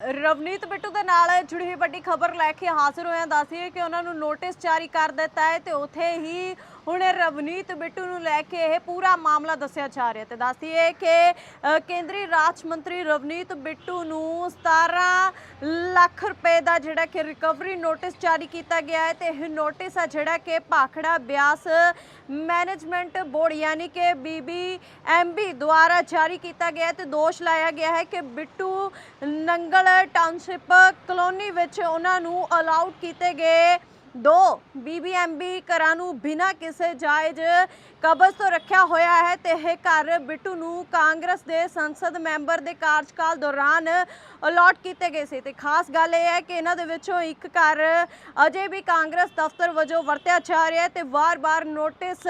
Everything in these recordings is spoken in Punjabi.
ਰਵਨੀਤ ਬਿੱਟੂ ਦੇ ਨਾਲ ਜੁੜੀ ਹੋਈ ਵੱਡੀ ਖਬਰ ਲੈ ਕੇ ਹਾਜ਼ਰ ਹੋਇਆ ਦੱਸੀਏ ਕਿ ਉਹਨਾਂ ਨੂੰ ਨੋਟਿਸ ਜਾਰੀ ਕਰ ਦਿੱਤਾ ਹੈ ਤੇ ਉੱਥੇ ਹੀ ਹੁਣ ਰਵਨੀਤ ਬਿੱਟੂ ਨੂੰ ਲੈ ਕੇ ਇਹ ਪੂਰਾ ਮਾਮਲਾ ਦੱਸਿਆ ਜਾ ਰਿਹਾ ਤੇ ਦੱਸੀਏ ਕਿ ਕੇਂਦਰੀ ਰਾਜ ਮੰਤਰੀ ਰਵਨੀਤ ਬਿੱਟੂ ਨੂੰ 17 ਲੱਖ ਰੁਪਏ ਦਾ ਜਿਹੜਾ ਕਿ ਰਿਕਵਰੀ ਨੋਟਿਸ ਜਾਰੀ ਕੀਤਾ ਗਿਆ ਹੈ ਤੇ ਇਹ ਨੋਟਿਸ ਆ ਜਿਹੜਾ ਕਿ ਭਾਖੜਾ ਬਿਆਸ ਮੈਨੇਜਮੈਂਟ ਬੋਰਡ ਯਾਨੀ ਕਿ ਬੀਬੀਐਮਬੀ ਦੁਆਰਾ ਜਾਰੀ ਕੀਤਾ ਗਿਆ ਹੈ ਤੇ ਦੋਸ਼ ਲਾਇਆ ਗਿਆ ਹੈ ਕਿ ਬਿੱਟੂ ਨੰਗਲ ਟਾਊਨਸ਼ਿਪ ਕਲੋਨੀ ਵਿੱਚ ਉਹਨਾਂ ਨੂੰ ਅਲਾਉਡ ਕੀਤੇ ਗਏ ਦੋ ਬੀਬੀਐਮਬੀ ਘਰਾਂ ਨੂੰ ਬਿਨਾਂ ਕਿਸੇ ਜਾਇਜ਼ ਕਬਜ਼ ਤੋਂ ਰੱਖਿਆ ਹੋਇਆ ਹੈ ਤੇ ਇਹ ਘਰ ਬਿੱਟੂ ਨੂੰ ਕਾਂਗਰਸ ਦੇ ਸੰਸਦ ਮੈਂਬਰ ਦੇ ਕਾਰਜਕਾਲ ਦੌਰਾਨ ਅਲਾਟ ਕੀਤੇ ਗਏ ਸੀ ਤੇ ਖਾਸ ਗੱਲ ਇਹ ਹੈ ਕਿ ਇਹਨਾਂ ਦੇ ਵਿੱਚੋਂ ਇੱਕ ਘਰ ਅਜੇ ਵੀ ਕਾਂਗਰਸ ਦਫ਼ਤਰ ਵਜੋਂ ਵਰਤਿਆ ਜਾ ਰਿਹਾ ਹੈ ਤੇ ਵਾਰ-ਵਾਰ ਨੋਟਿਸ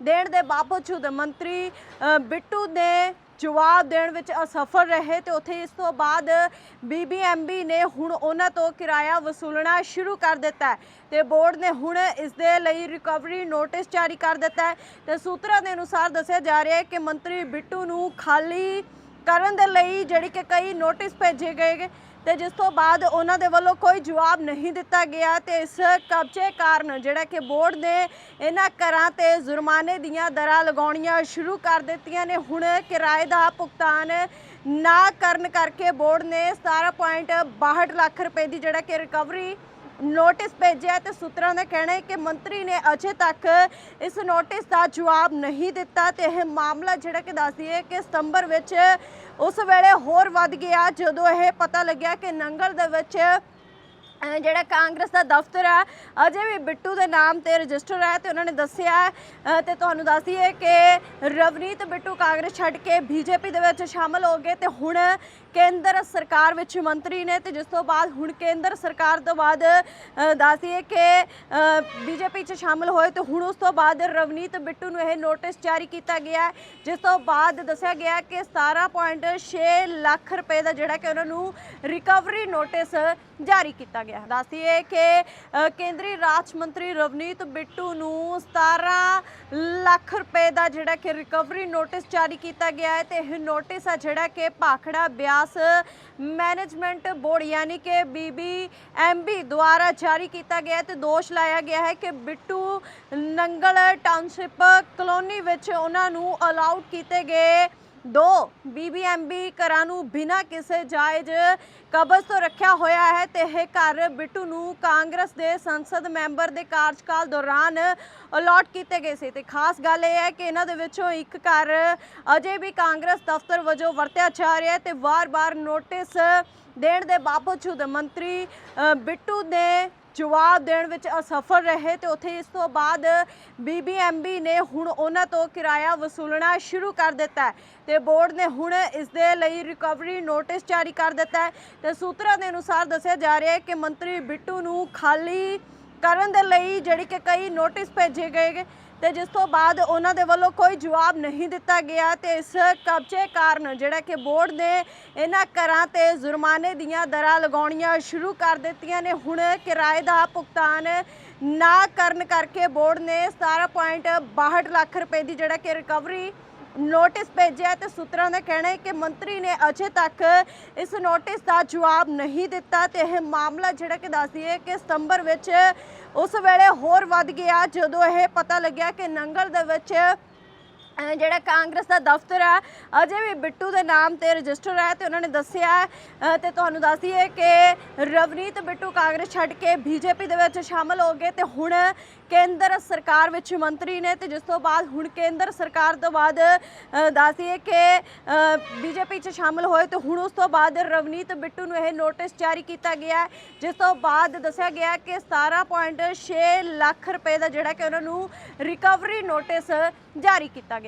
ਦੇਣ ਦੇ ਬਾਵਜੂਦ ਮੰਤਰੀ ਬਿੱਟੂ ਨੇ ਜਵਾਬ ਦੇਣ ਵਿੱਚ ਅਸਫਲ ਰਹੇ ਤੇ ਉੱਥੇ ਇਸ ਤੋਂ ਬਾਅਦ ਬੀਬੀਐਮਬੀ ਨੇ ਹੁਣ ਉਹਨਾਂ ਤੋਂ ਕਿਰਾਇਆ ਵਸੂਲਣਾ ਸ਼ੁਰੂ ਕਰ ਦਿੱਤਾ ਹੈ ਤੇ ਬੋਰਡ ਨੇ ਹੁਣ ਇਸ ਦੇ ਲਈ ਰਿਕਵਰੀ ਨੋਟਿਸ ਜਾਰੀ ਕਰ ਦਿੱਤਾ ਹੈ ਤੇ ਸੂਤਰਾਂ ਦੇ ਅਨੁਸਾਰ ਦੱਸਿਆ ਜਾ ਰਿਹਾ ਹੈ ਕਿ ਮੰਤਰੀ ਬਿੱਟੂ ਨੂੰ ਖਾਲੀ ਕਰਨ ਦੇ ਲਈ ਜਿਹੜੀ ਕਿ ਕਈ ਨੋਟਿਸ ਭੇਜੇ ਗਏ ਗੇ ਤੇ ਜਿਸ ਤੋਂ ਬਾਅਦ ਉਹਨਾਂ ਦੇ ਵੱਲੋਂ ਕੋਈ ਜਵਾਬ ਨਹੀਂ ਦਿੱਤਾ ਗਿਆ ਤੇ ਇਸ ਕਬਜ਼ੇ ਕਾਰਨ ਜਿਹੜਾ ਕਿ ਬੋਰਡ ਨੇ ਇਹਨਾਂ ਘਰਾਂ ਤੇ ਜੁਰਮਾਨੇ ਦੀਆਂ ਦਰਾਂ ਲਗਾਉਣੀਆਂ ਸ਼ੁਰੂ ਕਰ ਦਿੱਤੀਆਂ ਨੇ। ਹੁਣ ਕਿਰਾਏ ਦਾ ਭੁਗਤਾਨ ਨਾ ਕਰਨ ਕਰਕੇ ਬੋਰਡ ਨੇ 17.62 ਲੱਖ ਰੁਪਏ ਦੀ ਜਿਹੜਾ ਕਿ ਰਿਕਵਰੀ ਨੋਟਿਸ ਭੇਜਿਆ ਤੇ ਸੂਤਰਾਂ ਦਾ ਕਹਿਣਾ ਹੈ ਕਿ ਮੰਤਰੀ ਨੇ ਅਜੇ ਤੱਕ ਇਸ ਨੋਟਿਸ ਦਾ ਜਵਾਬ ਨਹੀਂ ਦਿੱਤਾ ਤੇ ਇਹ ਮਾਮਲਾ ਜਿਹੜਾ ਕਿ ਦੱਸਦੀ ਹੈ ਕਿ ਸਤੰਬਰ ਵਿੱਚ ਉਸ ਵੇਲੇ ਹੋਰ ਵੱਧ ਗਿਆ ਜਦੋਂ ਇਹ ਪਤਾ ਲੱਗਿਆ ਕਿ ਨੰਗਲ ਦੇ ਵਿੱਚ ਜਿਹੜਾ ਕਾਂਗਰਸ ਦਾ ਦਫ਼ਤਰ ਹੈ ਅਜੇ ਵੀ ਬਿੱਟੂ ਦੇ ਨਾਮ ਤੇ ਰਜਿਸਟਰ ਹੈ ਤੇ ਉਹਨਾਂ ਨੇ ਦੱਸਿਆ ਹੈ, ਤੇ ਤੁਹਾਨੂੰ ਦੱਸ ਦਈਏ ਕਿ ਰਵਨੀਤ ਬਿੱਟੂ ਕਾਂਗਰਸ ਛੱਡ ਕੇ ਬੀਜੇਪੀ ਦੇ ਵਿੱਚ ਸ਼ਾਮਲ ਹੋ ਗਏ ਤੇ ਹੁਣ ਕੇਂਦਰ ਸਰਕਾਰ ਵਿੱਚ ਮੰਤਰੀ ਨੇ ਤੇ ਜਿਸ ਤੋਂ ਬਾਅਦ ਹੁਣ ਕੇਂਦਰ ਸਰਕਾਰ ਤੋਂ ਬਾਅਦ ਅਹ ਦੱਸ ਦਈਏ ਕਿ ਬੀਜੇਪੀ 'ਚ ਸ਼ਾਮਲ ਹੋਏ ਤੇ ਹੁਣ ਉਸ ਤੋਂ ਬਾਅਦ ਰਵਨੀਤ ਬਿੱਟੂ ਨੂੰ ਇਹ ਨੋਟਿਸ ਜਾਰੀ ਕੀਤਾ ਗਿਆ ਜਿਸ ਤੋਂ ਬਾਅਦ ਦੱਸਿਆ ਗਿਆ ਕਿ 17.6 ਲੱਖ ਰੁਪਏ ਦਾ ਜਿਹੜਾ ਕਿ ਉਹਨਾਂ ਨੂੰ ਰਿਕਵਰੀ ਨੋਟਿਸ ਜਾਰੀ ਕੀਤਾ ਗਿਆ। ਦੱਸ ਦਈਏ ਕਿ ਕੇਂਦਰੀ ਰਾਜ ਮੰਤਰੀ ਰਵਨੀਤ ਬਿੱਟੂ ਨੂੰ 17 ਲੱਖ ਰੁਪਏ ਦਾ ਜਿਹੜਾ ਕਿ ਰਿਕਵਰੀ ਨੋਟਿਸ ਜਾਰੀ ਕੀਤਾ ਗਿਆ ਹੈ ਤੇ ਇਹ ਨੋਟਿਸ ਆ ਜਿਹੜਾ ਕਿ ਭਾਖੜਾ ਬਿਆਸ ਮੈਨੇਜਮੈਂਟ ਬੋਰਡ ਯਾਨੀ ਕਿ ਬੀਬੀਐਮਬੀ ਦੁਆਰਾ ਜਾਰੀ ਕੀਤਾ ਗਿਆ ਹੈ ਤੇ ਦੋਸ਼ ਲਾਇਆ ਗਿਆ ਹੈ ਕਿ ਬਿੱਟੂ ਨੰਗਲ ਟਾਊਨਸ਼ਿਪ ਕਲੋਨੀ ਵਿੱਚ ਉਹਨਾਂ ਨੂੰ ਅਲਾਉਡ ਕੀਤੇ ਗਏ ਦੋ ਬੀਬੀਐਮਬੀ ਘਰਾਂ ਨੂੰ ਬਿਨਾਂ ਕਿਸੇ ਜਾਇਜ਼ ਕਬਜ਼ ਤੋਂ ਰੱਖਿਆ ਹੋਇਆ ਹੈ ਤੇ ਇਹ ਘਰ ਬਿੱਟੂ ਨੂੰ ਕਾਂਗਰਸ ਦੇ ਸੰਸਦ ਮੈਂਬਰ ਦੇ ਕਾਰਜਕਾਲ ਦੌਰਾਨ ਅਲਾਟ ਕੀਤੇ ਗਏ ਸੀ। ਤੇ ਖਾਸ ਗੱਲ ਇਹ ਹੈ ਕਿ ਇਹਨਾਂ ਦੇ ਵਿੱਚੋਂ ਇੱਕ ਘਰ ਅਜੇ ਵੀ ਕਾਂਗਰਸ ਦਫ਼ਤਰ ਵਜੋਂ ਵਰਤਿਆ ਜਾ ਰਿਹਾ ਹੈ ਤੇ ਵਾਰ-ਵਾਰ ਨੋਟਿਸ ਦੇਣ ਦੇ ਬਾਵਜੂਦ ਮੰਤਰੀ ਬਿੱਟੂ ਨੇ ਜਵਾਬ ਦੇਣ ਵਿੱਚ ਅਸਫਲ ਰਹੇ ਤੇ ਉੱਥੇ ਇਸ ਤੋਂ ਬਾਅਦ ਬੀਬੀਐਮਬੀ ਨੇ ਹੁਣ ਉਹਨਾਂ ਤੋਂ ਕਿਰਾਇਆ ਵਸੂਲਣਾ ਸ਼ੁਰੂ ਕਰ ਦਿੱਤਾ ਹੈ ਤੇ ਬੋਰਡ ਨੇ ਹੁਣ ਇਸ ਦੇ ਲਈ ਰਿਕਵਰੀ ਨੋਟਿਸ ਜਾਰੀ ਕਰ ਦਿੱਤਾ ਹੈ ਤੇ ਸੂਤਰਾਂ ਦੇ ਅਨੁਸਾਰ ਦੱਸਿਆ ਜਾ ਰਿਹਾ ਹੈ ਕਿ ਮੰਤਰੀ ਬਿੱਟੂ ਨੂੰ ਖਾਲੀ ਕਰਨ ਦੇ ਲਈ ਜਿਹੜੀ ਕਿ ਕਈ ਨੋਟਿਸ ਭੇਜੇ ਗਏ ਤੇ ਜਿਸ ਤੋਂ ਬਾਅਦ ਉਹਨਾਂ ਦੇ ਵੱਲੋਂ ਕੋਈ ਜਵਾਬ ਨਹੀਂ ਦਿੱਤਾ ਗਿਆ ਤੇ ਇਸ ਕਬਜ਼ੇ ਕਾਰਨ ਜਿਹੜਾ ਕਿ ਬੋਰਡ ਨੇ ਇਹਨਾਂ ਘਰਾਂ ਤੇ ਜੁਰਮਾਨੇ ਦੀਆਂ ਦਰਾਂ ਲਗਾਉਣੀਆਂ ਸ਼ੁਰੂ ਕਰ ਦਿੱਤੀਆਂ ਨੇ। ਹੁਣ ਕਿਰਾਏ ਦਾ ਭੁਗਤਾਨ ਨਾ ਕਰਨ ਕਰਕੇ ਬੋਰਡ ਨੇ 17.62 ਲੱਖ ਰੁਪਏ ਦੀ ਜਿਹੜਾ ਕਿ ਰਿਕਵਰੀ ਨੋਟਿਸ ਭੇਜਿਆ ਤੇ ਸੂਤਰਾਂ ਦਾ ਕਹਿਣਾ ਹੈ ਕਿ ਮੰਤਰੀ ਨੇ ਅਜੇ ਤੱਕ ਇਸ ਨੋਟਿਸ ਦਾ ਜਵਾਬ ਨਹੀਂ ਦਿੱਤਾ ਤੇ ਇਹ ਮਾਮਲਾ ਜਿਹੜਾ ਕਿ ਦੱਸਦੀ ਹੈ ਕਿ ਸਤੰਬਰ ਵਿੱਚ ਉਸ ਵੇਲੇ ਹੋਰ ਵੱਧ ਗਿਆ ਜਦੋਂ ਇਹ ਪਤਾ ਲੱਗਿਆ ਕਿ ਨੰਗਲ ਦੇ ਵਿੱਚ ਜਿਹੜਾ ਕਾਂਗਰਸ ਦਾ ਦਫ਼ਤਰ ਹੈ ਅਜੇ ਵੀ ਬਿੱਟੂ ਦੇ ਨਾਮ ਤੇ ਰਜਿਸਟਰ ਹੈ ਤੇ ਉਹਨਾਂ ਨੇ ਦੱਸਿਆ ਹੈ, ਤੇ ਤੁਹਾਨੂੰ ਦੱਸ ਦਈਏ ਕਿ ਰਵਨੀਤ ਬਿੱਟੂ ਕਾਂਗਰਸ ਛੱਡ ਕੇ ਬੀਜੇਪੀ ਦੇ ਵਿੱਚ ਸ਼ਾਮਲ ਹੋ ਗਏ ਤੇ ਹੁਣ ਕੇਂਦਰ ਸਰਕਾਰ ਵਿੱਚ ਮੰਤਰੀ ਨੇ ਤੇ ਜਿਸ ਤੋਂ ਬਾਅਦ ਹੁਣ ਕੇਂਦਰ ਸਰਕਾਰ ਤੋਂ ਬਾਅਦ ਅਹ ਦੱਸ ਦਈਏ ਕਿ ਬੀਜੇਪੀ 'ਚ ਸ਼ਾਮਲ ਹੋਏ ਤੇ ਹੁਣ ਉਸ ਤੋਂ ਬਾਅਦ ਰਵਨੀਤ ਬਿੱਟੂ ਨੂੰ ਇਹ ਨੋਟਿਸ ਜਾਰੀ ਕੀਤਾ ਗਿਆ ਜਿਸ ਤੋਂ ਬਾਅਦ ਦੱਸਿਆ ਗਿਆ ਕਿ 17.6 ਲੱਖ ਰੁਪਏ ਦਾ ਜਿਹੜਾ ਕਿ ਉਹਨਾਂ ਨੂੰ ਰਿਕਵਰੀ ਨੋਟਿਸ ਜਾਰੀ ਕੀਤਾ